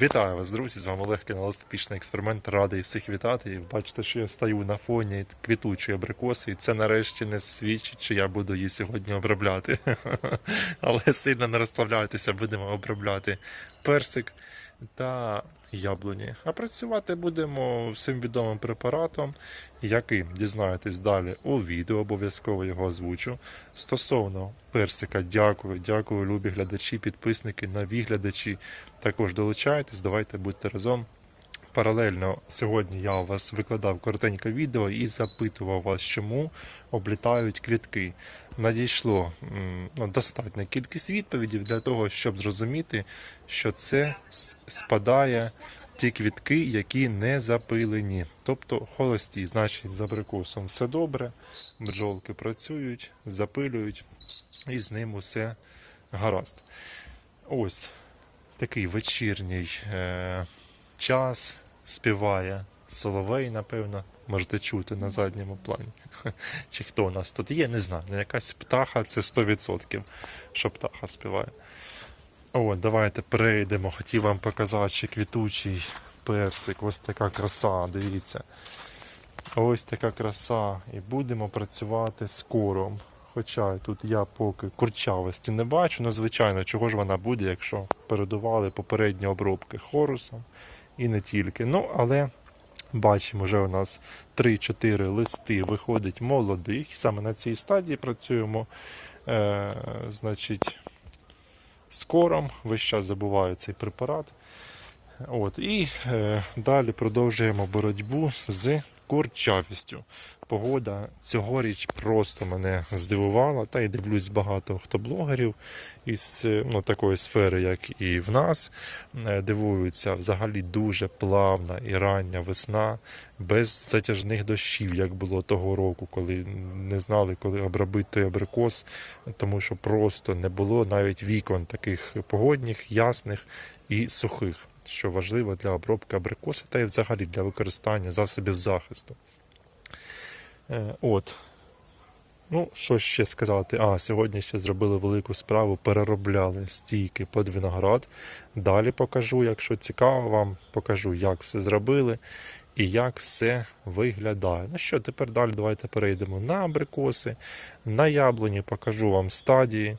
Вітаю вас, друзі! З вами Олег канал Успішний експеримент. Радий всіх вітати. І бачите, що я стою на фоні квітучої абрикоси, і це нарешті не свідчить, що я буду її сьогодні обробляти. Але сильно не розслабляйтеся, будемо обробляти персик та яблуні. А працювати будемо всім відомим препаратом, який дізнаєтесь далі у відео, обов'язково його озвучу. Стосовно персика, дякую, дякую, любі глядачі, підписники, нові глядачі. Також долучайтесь, давайте будьте разом. Паралельно сьогодні я у вас викладав коротеньке відео і запитував вас, чому облітають квітки. Надійшло ну, достатня кількість відповідей для того, щоб зрозуміти, що це спадає ті квітки, які не запилені. Тобто холості, значить, з абрикосом все добре, бджолки працюють, запилюють, і з ним усе гаразд. Ось такий вечірній е, час співає Соловей, напевно, можете чути на задньому плані. Чи хто у нас тут є, не знаю. Ну, Якась птаха це 100%, що птаха співає. О, давайте перейдемо. Хотів вам показати ще квітучий персик. Ось така краса, дивіться. Ось така краса. І будемо працювати з кором. Хоча тут я поки курчавості не бачу, ну звичайно, чого ж вона буде, якщо передували попередні обробки хорусом і не тільки. Ну, але бачимо, вже у нас 3-4 листи виходить молодих. Саме на цій стадії працюємо. Е, значить, скором, весь час забуваю цей препарат. От, і е, далі продовжуємо боротьбу з курчавістю. Погода цьогоріч просто мене здивувала, та й дивлюсь багато хто блогерів із ну, такої сфери, як і в нас, е, дивуються взагалі дуже плавна і рання весна, без затяжних дощів, як було того року, коли не знали, коли обробити абрикос, тому що просто не було навіть вікон таких погодних, ясних і сухих, що важливо для обробки абрикоси та й взагалі для використання засобів захисту. Е, От. Ну, що ще сказати? А, сьогодні ще зробили велику справу, переробляли стійки під виноград. Далі покажу, якщо цікаво вам, покажу, як все зробили і як все виглядає. Ну що, тепер далі давайте перейдемо на абрикоси, на яблуні, покажу вам стадії.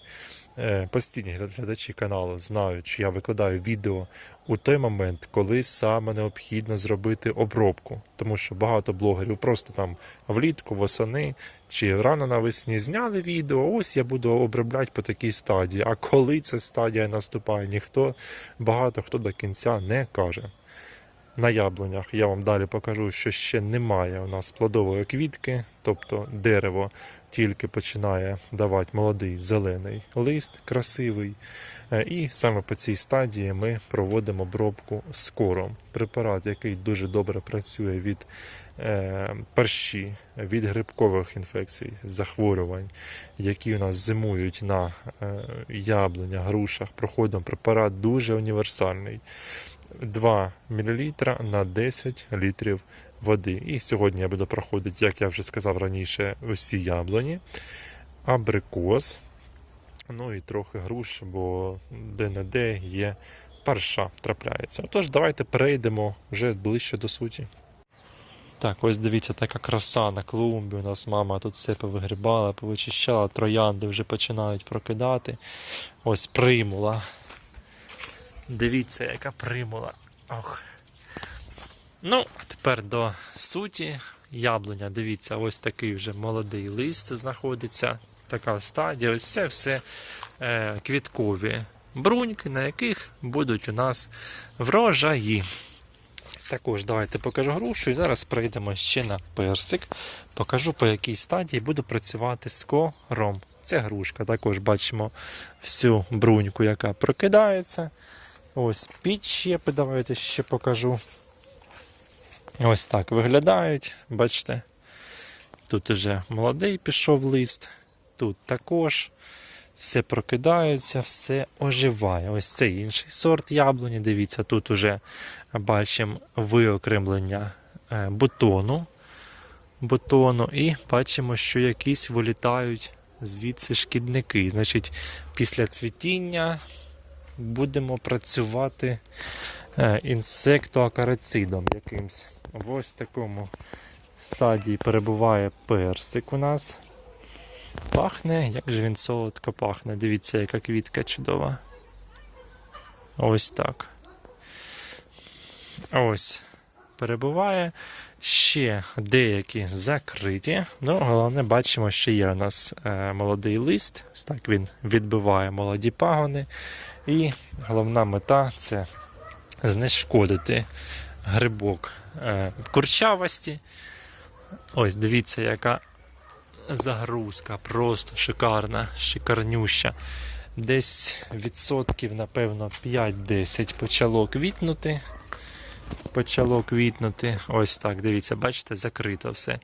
Е, Постійні глядачі каналу знають, що я викладаю відео у той момент, коли саме необхідно зробити обробку. Тому що багато блогерів просто там влітку, восени чи рано навесні зняли відео. Ось я буду обробляти по такій стадії. А коли ця стадія наступає, ніхто багато хто до кінця не каже. На яблунях я вам далі покажу, що ще немає у нас плодової квітки, тобто дерево тільки починає давати молодий зелений лист, красивий. Е, І саме по цій стадії ми проводимо обробку з кором. Препарат, який дуже добре працює від е, перші, від грибкових інфекцій, захворювань, які у нас зимують на е, яблунях, грушах. Проходимо препарат дуже універсальний. 2 мл на 10 літрів води. І сьогодні я буду проходити, як я вже сказав раніше, усі яблуні, абрикос, ну і трохи груш, бо де-не-де є парша трапляється. Отож, давайте перейдемо вже ближче до суті. Так, ось дивіться, така краса на клумбі. У нас мама тут все повигрібала, повичищала, троянди вже починають прокидати. Ось примула. Дивіться, яка примула. Ох. Ну, а тепер до суті. Яблуня, дивіться, ось такий вже молодий лист знаходиться. Така стадія. Ось це все е, квіткові бруньки, на яких будуть у нас врожаї. Також давайте покажу грушу і зараз прийдемо ще на персик. Покажу по якій стадії буду працювати з кором. Це грушка. Також бачимо всю бруньку, яка прокидається. Ось підщепи, давайте ще покажу. Ось так виглядають, бачите. Тут уже молодий пішов лист, тут також все прокидається, все оживає. Ось це інший сорт яблуні. Дивіться, тут уже бачимо виокремлення е, бутону, бутону і бачимо, що якісь вилітають звідси шкідники. Значить, після цвітіння будемо працювати е, інсектоакарицидом якимсь. В ось такому стадії перебуває персик у нас. Пахне, як же він солодко пахне. Дивіться, яка квітка чудова. Ось так. Ось. Перебуває. Ще деякі закриті. Ну, головне, бачимо, що є у нас е, молодий лист. Ось так він відбиває молоді пагони. І головна мета це знешкодити грибок е, курчавості. Ось дивіться, яка загрузка, просто шикарна, шикарнюща. Десь відсотків, напевно, 5-10 почало квітнути. Почало квітнути. Ось так, дивіться, бачите, закрито все.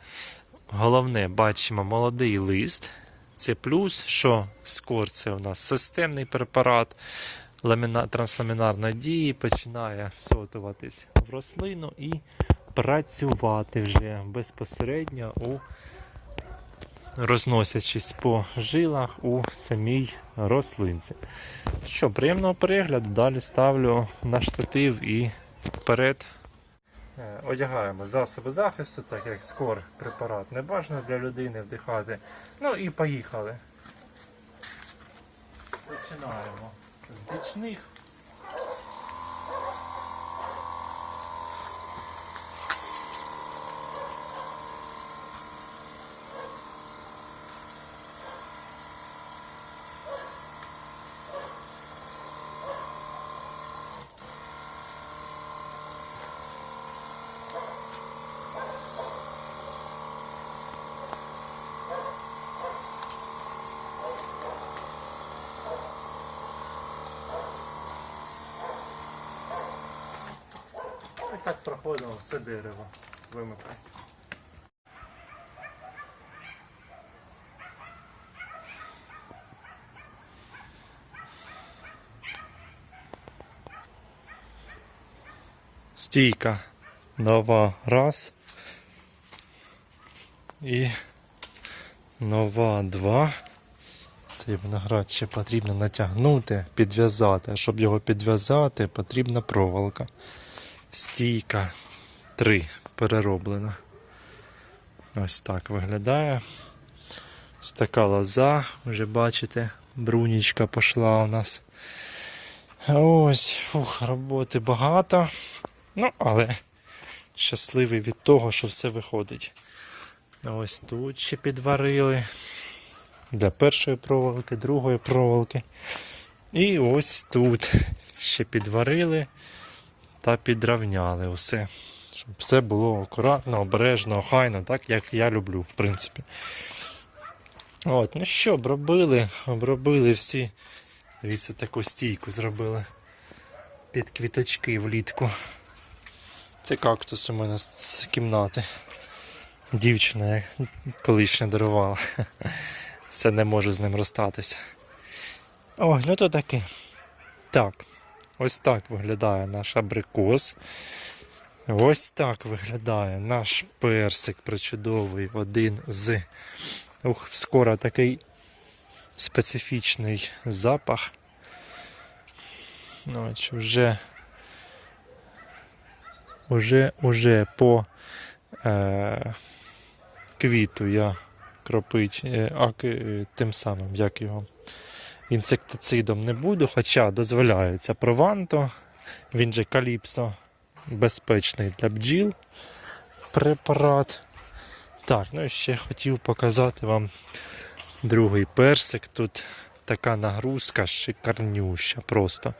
Головне, бачимо молодий лист. Це плюс, що скор це у нас системний препарат ламіна... трансламінарної дії, починає всотуватись в рослину і працювати вже безпосередньо у розносячись по жилах у самій рослинці. Що, приємного перегляду, далі ставлю на штатив і вперед. Е, Одягаємо засоби захисту, так як скор препарат не бажано для людини вдихати. Ну і поїхали. Починаємо з. Так проходимо все дерево. Вимикай. Стійка нова раз. І нова два. Цей виноград ще потрібно натягнути, підв'язати. А щоб його підв'язати, потрібна проволока. Стійка 3 перероблена. Ось так виглядає. Ось така лоза, вже бачите, брунічка пішла у нас. Ось, фух, роботи багато. Ну, але щасливий від того, що все виходить. Ось тут ще підварили. Для першої проволоки, другої проволоки. І ось тут ще підварили та підравняли усе. Щоб все було акуратно, обережно, охайно, так як я люблю, в принципі. От, ну що, обробили, обробили всі. Дивіться, таку стійку зробили під квіточки влітку. Це кактус у мене з кімнати. Дівчина колишня дарувала. Все не може з ним розстатися. Ой, ну то таке. Так. Ось так виглядає наш абрикос. Ось так виглядає наш персик причудовий один з. Ух, скоро такий специфічний запах. Ну, вже, уже, уже по е, квіту я кропить, е, а к- тим самим, як його інсектицидом не буду, хоча дозволяється прованто, він же каліпсо, безпечний для бджіл препарат. Так, ну і ще хотів показати вам другий персик. Тут така нагрузка шикарнюща просто.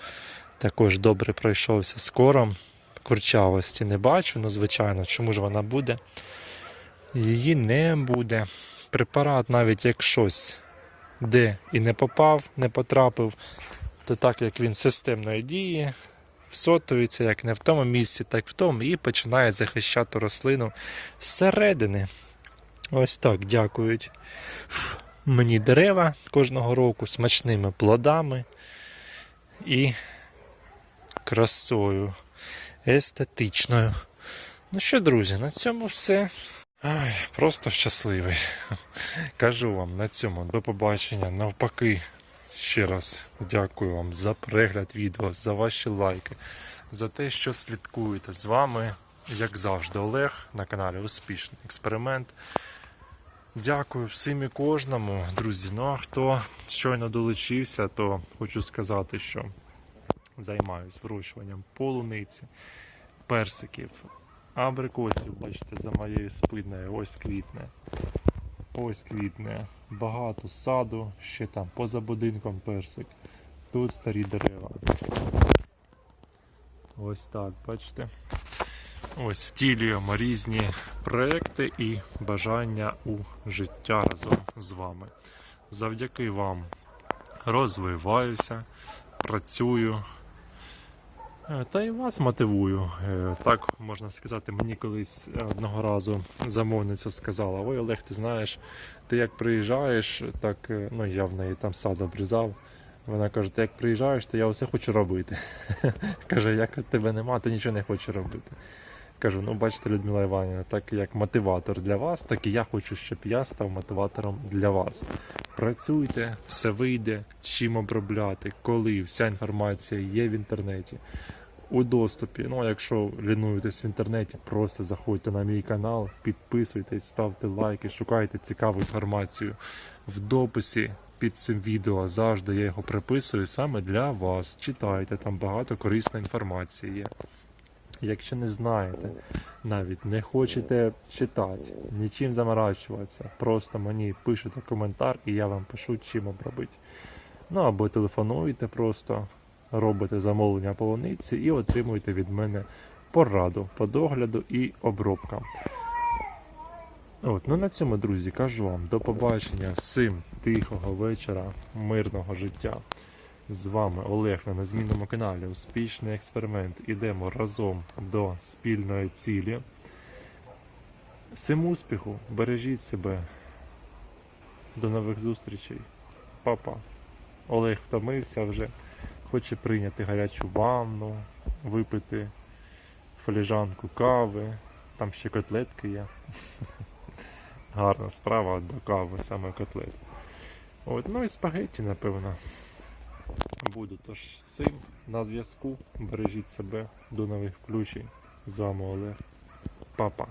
Також добре пройшовся з кором. Курчавості не бачу, ну звичайно, чому ж вона буде? Її не буде. Препарат, навіть як щось де і не попав, не потрапив, то так як він системної дії, всотується як не в тому місці, так в тому, і починає захищати рослину зсередини. Ось так дякують мені дерева кожного року смачними плодами і красою естетичною. Ну що, друзі, на цьому все. Ай, просто щасливий. Кажу вам на цьому до побачення. Навпаки, ще раз дякую вам за перегляд відео, за ваші лайки, за те, що слідкуєте з вами, як завжди, Олег на каналі Успішний експеримент. Дякую всім і кожному, друзі. Ну а хто щойно долучився, то хочу сказати, що займаюсь вирощуванням полуниці, персиків, абрикосів. Бачите, за моєю спиною ось квітне. Ось квітне. Багато саду, ще там поза будинком персик. Тут старі дерева. Ось так, бачите. Ось втілюємо різні проекти і бажання у життя разом з вами. Завдяки вам розвиваюся, працюю. Е, Та і вас мотивую. Е, Так можна сказати, мені колись одного разу замовниця сказала: Ой, Олег, ти знаєш, ти як приїжджаєш, так е, ну я в неї там сад обрізав. Вона каже, ти як приїжджаєш, то я все хочу робити. каже, як тебе нема, то нічого не хочу робити. Кажу, ну бачите, Людмила Іванівна, так як мотиватор для вас, так і я хочу, щоб я став мотиватором для вас. Працюйте, все вийде, чим обробляти, коли вся інформація є в інтернеті. У доступі. Ну, якщо лінуєтесь в інтернеті, просто заходьте на мій канал, підписуйтесь, ставте лайки, шукайте цікаву інформацію в дописі під цим відео. Завжди я його приписую саме для вас. Читайте, там багато корисної інформації є. Якщо не знаєте, навіть не хочете читати, нічим заморачуватися, просто мені пишете коментар і я вам пишу, чим обробити. Ну або телефонуєте просто, робите замовлення полуниці і отримуєте від мене пораду по догляду і обробкам. От, ну на цьому, друзі, кажу вам до побачення всім тихого вечора, мирного життя. З вами Олег на незмінному каналі Успішний експеримент. Ідемо разом до спільної цілі. Всім успіху, бережіть себе. До нових зустрічей. Папа. Олег втомився вже. Хоче прийняти гарячу ванну, випити фоліжанку кави. Там ще котлетки є. Гарна справа до кави, саме котлет. От, ну і спагетті, напевно буду. Тож цим на зв'язку. Бережіть себе. До нових включень. З вами Олег. Папа.